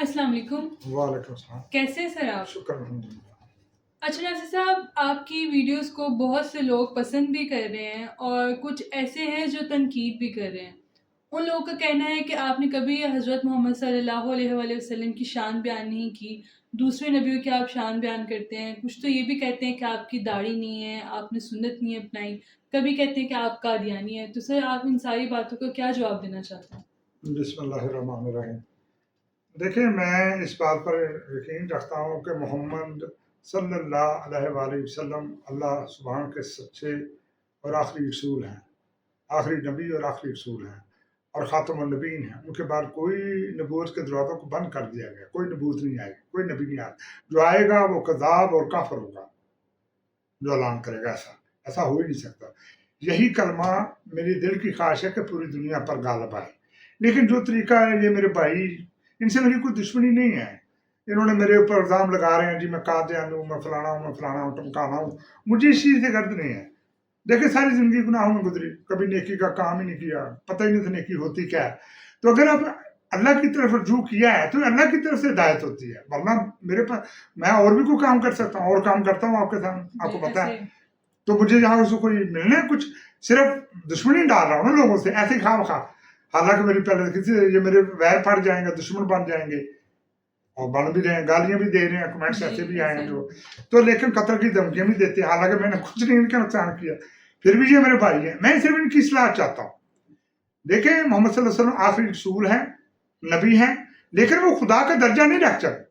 السلام علیکم۔ وعلیکم السلام۔ کیسے ہیں سر آپ؟ شکر الحمد اچھا ناصر صاحب آپ کی ویڈیوز کو بہت سے لوگ پسند بھی کر رہے ہیں اور کچھ ایسے ہیں جو تنقید بھی کر رہے ہیں۔ ان لوگوں کا کہنا ہے کہ آپ نے کبھی حضرت محمد صلی اللہ علیہ وآلہ وسلم کی شان بیان نہیں کی دوسرے نبیوں کی آپ شان بیان کرتے ہیں۔ کچھ تو یہ بھی کہتے ہیں کہ آپ کی داڑھی نہیں ہے آپ نے سنت نہیں اپنائی۔ کبھی کہتے ہیں کہ آپ قادیانی ہیں۔ تو سر آپ ان ساری باتوں کا کیا جواب دینا چاہتے ہیں؟ بسم اللہ الرحمن الرحیم۔ دیکھیں، میں اس بات پر یقین رکھتا ہوں کہ محمد صلی اللہ علیہ وآلہ وسلم اللہ سبحان کے سچے اور آخری رسول ہیں، آخری نبی اور آخری رسول ہیں اور خاتم النبین ہیں۔ ان کے بعد کوئی نبوت کے دروازوں کو بند کر دیا گیا، کوئی نبوت نہیں آئے گی کوئی نبی نہیں آئے جو آئے گا وہ کذاب اور کافر ہوگا، جو اعلان کرے گا ایسا۔ ایسا ہو ہی نہیں سکتا۔ یہی کلمہ میری دل کی خواہش ہے کہ پوری دنیا پر غالب آئے۔ لیکن جو طریقہ ہے، یہ میرے بھائی ان سے میری کوئی دشمنی نہیں ہے۔ انہوں نے میرے اوپر الزام لگا رہے ہیں جی میں قادیان ہوں میں فلانا ہوں میں فلانا ہوں ٹمکانا ہوں مجھے اس چیز سے غرض نہیں ہے۔ دیکھیں ساری زندگی گناہوں میں گزری کبھی نیکی کا کام ہی نہیں کیا پتہ ہی نہیں تھا نیکی ہوتی کیا ہے۔ تو اگر آپ اللہ کی طرف رجوع کیا ہے تو اللہ کی طرف سے ہدایت ہوتی ہے۔ ورنہ میرے پاس میں اور بھی کوئی کام کر سکتا ہوں اور کام کرتا ہوں آپ کے ساتھ آپ کو پتا ہے۔ ایسے- تو مجھے یہاں اس کو کوئی ملنا ہے کچھ صرف دشمنی ڈال رہا ہوں نا لوگوں سے ایسے خواہ خواہ حالانکہ میری پہلے کسی یہ میرے ویر پڑ جائیں گے دشمن بن جائیں گے۔ اور بن بھی رہے ہیں گالیاں بھی دے رہے ہیں کمنٹس جی، ایسے بھی آئے ہیں ایسے۔ جو تو لیکن قطر کی دھمکیاں بھی دیتے ہیں۔ حالانکہ میں نے کچھ نہیں ان کا نقصان کیا۔ پھر بھی یہ میرے بھائی ہیں۔ میں صرف ان کی اصلاح چاہتا ہوں۔ دیکھیں محمد صلی اللہ علیہ وسلم آخری رسول ہیں نبی ہیں لیکن وہ خدا کا درجہ نہیں رکھ سکتے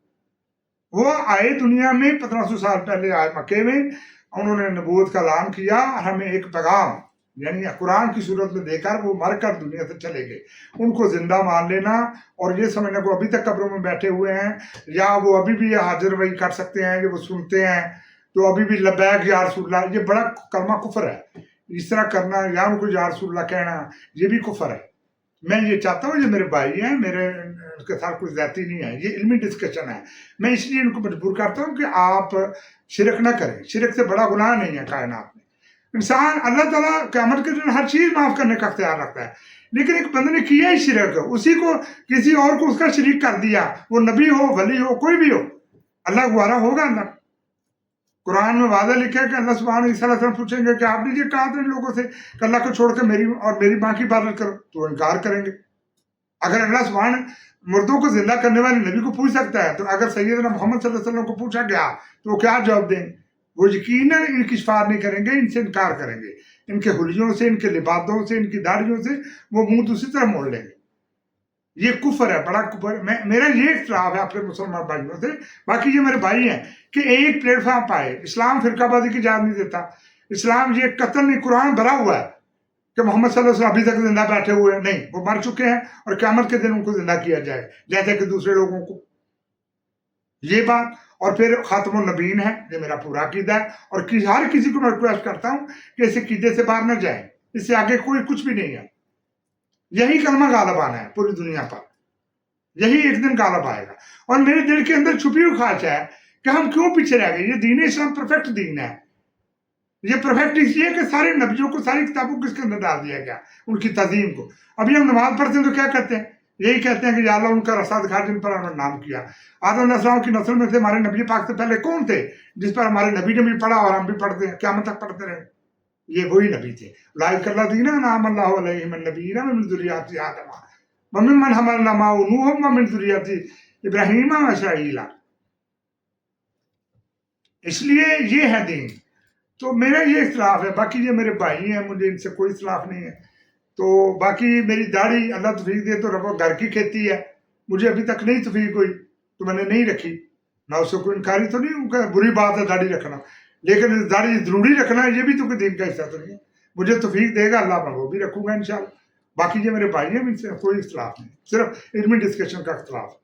وہ آئے دنیا میں پندرہ سو سال پہلے آئے مکے میں انہوں نے نبوت کا اعلان کیا ہمیں ایک پیغام یعنی قرآن کی صورت میں دے کر وہ مر کر دنیا سے چلے گئے۔ ان کو زندہ مان لینا اور یہ سمجھنا کو ابھی تک قبروں میں بیٹھے ہوئے ہیں یا وہ ابھی بھی حاضر وہی کر سکتے ہیں کہ وہ سنتے ہیں۔ تو ابھی بھی لبیک یا رسول اللہ، یہ بڑا کلمہ کفر ہے۔ اس طرح کرنا، یا ان کو یا رسول اللہ کہنا، یہ بھی کفر ہے۔ میں یہ چاہتا ہوں، یہ میرے بھائی ہیں، میرے ان کے ساتھ کوئی ذاتی نہیں ہے، یہ علمی ڈسکشن ہے۔ میں اس لیے ان کو مجبور کرتا ہوں کہ آپ شرک نہ کریں۔ شرک سے بڑا گناہ نہیں ہے کائنات میں۔ انسان اللہ تعالیٰ قیامت کے دن ہر چیز معاف کرنے کا اختیار رکھتا ہے۔ لیکن ایک بندے نے کیا ہی شرک اسی کو کسی اور کو اس کا شریک کر دیا۔ وہ نبی ہو، ولی ہو، کوئی بھی ہو۔ اللہ گوارا ہوگا اللہ قرآن میں وعدہ لکھا ہے کہ اللہ سبحانہ علیہ وسلم پوچھیں گے کہ آپ نے یہ کہا تھا ان لوگوں سے کہ اللہ کو چھوڑ کے میری اور میری ماں کی عبادت کرو؟ تو وہ انکار کریں گے۔ اگر اللہ سبحانہ مردوں کو زندہ کرنے والے نبی کو پوچھ سکتا ہے تو اگر سیدنا محمد صلی اللہ علیہ وسلم کو پوچھا گیا تو وہ کیا جواب دیں گے؟ وہ یقیناً ان کی شفار نہیں کریں گے، ان سے انکار کریں گے۔ ان کے حلیوں سے، ان کے لبادوں سے، ان کی داڑھیوں سے وہ منہ دوسری طرف موڑ لیں گے۔ یہ کفر ہے، بڑا کفر۔ میں، میرا یہ اختلاف ہے اپنے مسلمان بھائیوں سے، باقی یہ میرے بھائی ہیں کہ ایک پلیٹ فارم پائے اسلام فرقہ بازی کی اجازت نہیں دیتا۔ اسلام یہ قتل نہیں، قرآن بھرا ہوا ہے کہ محمد صلی اللہ علیہ وسلم ابھی تک زندہ بیٹھے ہوئے ہیں، نہیں، وہ مر چکے ہیں اور قیامت کے دن ان کو زندہ کیا جائے، جیسے کہ دوسرے لوگوں کو۔ یہ بات اور پھر خاتم النبین ہے، یہ میرا پورا عقیدہ ہے اور ہر کسی کو میں ریکویسٹ کرتا ہوں کہ اس عقیدے سے باہر نہ جائیں۔ اس سے آگے کوئی کچھ بھی نہیں ہے۔ یہی کلمہ غالب آنا ہے پوری دنیا پر۔ یہی ایک دن غالب آئے گا۔ اور میرے دل کے اندر چھپی ہوئی خواہش ہے کہ ہم کیوں پیچھے رہ گئے؟ یہ دین اسلام پرفیکٹ دین ہے۔ یہ پرفیکٹ اس لیے کہ سارے نبیوں کو، ساری کتابوں کو اس کے اندر ڈال دیا گیا، ان کی تعظیم کو۔ ابھی ہم نماز پڑھتے ہیں تو کیا کہتے ہیں؟ یہی کہتے ہیں کہ یا اللہ ان کا رسا دکھا جن پر انہوں نے نام کیا۔ آدم علیہ السلام کی نسل میں سے ہمارے نبی پاک سے پہلے کون تھے؟ جس پر ہمارے نبی نے بھی پڑھا اور ہم بھی پڑھتے ہیں۔ قیامت تک پڑھتے رہے یہ وہی نبی تھے۔ لائک اللہ دینا نام اللہ علیہ من نبی من ذریات آدم۔ ومن من حملنا مع نوح ومن ذریات ابراہیم و اسرائیل۔ اس لیے یہ ہے دین۔ تو میرا یہ اختلاف ہے۔ باقی یہ میرے بھائی ہیں، مجھے ان سے کوئی اختلاف نہیں ہے۔ تو باقی میری داڑھی اللہ توفیق دے تو رب گھر کی کھیتی ہے۔ مجھے ابھی تک نہیں توفیق ہوئی، تو میں نے نہیں رکھی۔ میں اس سے کوئی انکاری تو نہیں ہوں کہ بری بات ہے داڑھی رکھنا۔ لیکن داڑھی ضروری رکھنا ہے، یہ بھی تو کوئی دین کا حصہ تو نہیں ہے۔ مجھے توفیق دے گا، اللہ میں وہ بھی رکھوں گا انشاءاللہ۔ باقی یہ میرے بھائی ہیں، ان سے کوئی اختلاف نہیں، صرف علمی ڈسکشن کا اختلاف۔ ہے